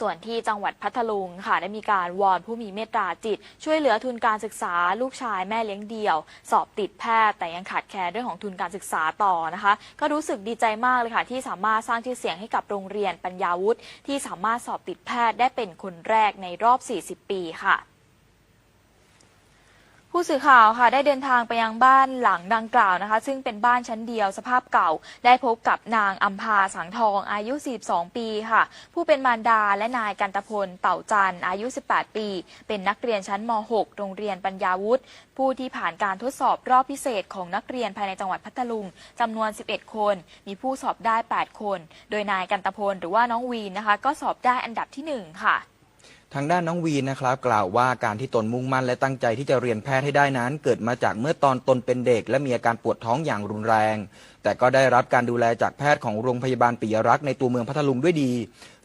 ส่วนที่จังหวัดพัทลุงค่ะได้มีการวอนผู้มีเมตตาจิต ช่วยเหลือทุนการศึกษาลูกชายแม่เลี้ยงเดี่ยว สอบติดแพทย์แต่ยังขาดแคลนเรื่องของทุนการศึกษาต่อนะคะ ก็รู้สึกดีใจมากเลยค่ะ ที่สามารถสร้างชื่อเสียงให้กับโรงเรียนปัญญาวุฒิที่สามารถสอบติดแพทย์ได้เป็นคนแรกในรอบ 40 ปีค่ะ ผู้สื่อข่าวค่ะได้เดินทางไปยังบ้านหลังดังกล่าวนะคะ ซึ่งเป็นบ้านชั้นเดียวสภาพเก่า ได้พบกับนางอัมพาสังทองอายุ 42 ปีค่ะ ผู้เป็นมารดาและนายกันตพลเต่าจันอายุ 18 ปี เป็นนักเรียนชั้นม .6 โรงเรียนปัญญาวุฒิผู้ที่ผ่านการทดสอบรอบพิเศษของนักเรียนภายในจังหวัดพัทลุงจำนวน 11 คน มีผู้สอบได้ 8 คน โดยนายกันตพลหรือว่าน้องวีนนะคะ ก็สอบได้อันดับทีหนึ่1 ค่ะ ทางด้านน้องวีนนะครับกล่าวว่าการที่ตนมุ่งมั่นและตั้งใจที่จะเรียนแพทย์ให้ได้นั้น เกิดมาจากเมื่อตอนตนเป็นเด็ก และมีอาการปวดท้องอย่างรุนแรง แต่ก็ได้รับการดูแลจากแพทย์ของโรงพยาบาลปิยรักษ์ในตัวเมืองพัทลุงด้วยดี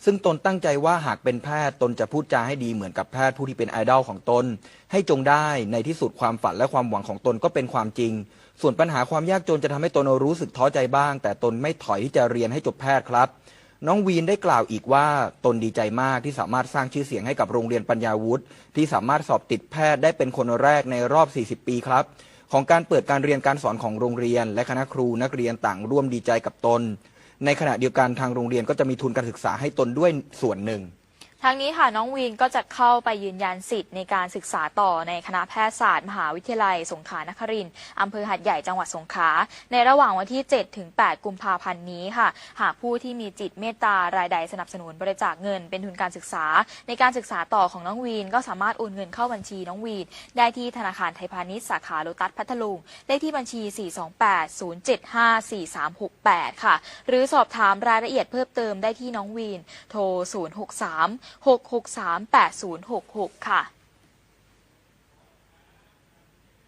ซึ่งตนตั้งใจว่าหากเป็นแพทย์ตนจะพูดจาให้ดีเหมือนกับแพทย์ผู้ที่เป็นไอดอลของตน ให้จงได้ในที่สุดความฝันและความหวังของตนก็เป็นความจริง ส่วนปัญหาความยากจนจะทำให้ตนรู้สึกท้อใจบ้าง แต่ตนไม่ถอยที่จะเรียนให้จบแพทย์ครับ น้องวีนได้กล่าวอีกว่าตนดีใจมากที่สามารถสร้างชื่อเสียงให้กับโรงเรียนปัญญาวุฒิที่สามารถสอบติดแพทย์ได้เป็นคนแรกในรอบ 40 ปีครับ ของการเปิดการเรียนการสอนของโรงเรียน และคณะครูนักเรียนต่างร่วมดีใจกับตน ในขณะเดียวกันทางโรงเรียนก็จะมีทุนการศึกษาให้ตนด้วยส่วนหนึ่ง ทั้งนี้ค่ะน้องวีนก็จะเข้าไปยืนยันสิทธิ์ในการศึกษาต่อในคณะแพทยศาสตร์ มหาวิทยาลัย สงขลานครินทร์อำเภอหัดใหญ่จังหวัดสงขลาในระหว่างวันที่ 7 ถึง 8 กุมภาพันธ์นี้ค่ะ หากผู้ที่มีจิตเมตตารายใดสนับสนุนบริจาคเงินเป็นทุนการศึกษา ในการศึกษาต่อของน้องวีนก็สามารถโอนเงินเข้าบัญชีน้องวีนได้ที่ธนาคารไทยพาณิชย์สาขาโลตัสพัทลุงเลขที่บัญชี 428-075-4368 ค่ะ หรือสอบถามรายละเอียดเพิ่มเติมได้ที่น้องวีนโทร 063 663 8066 ค่ะ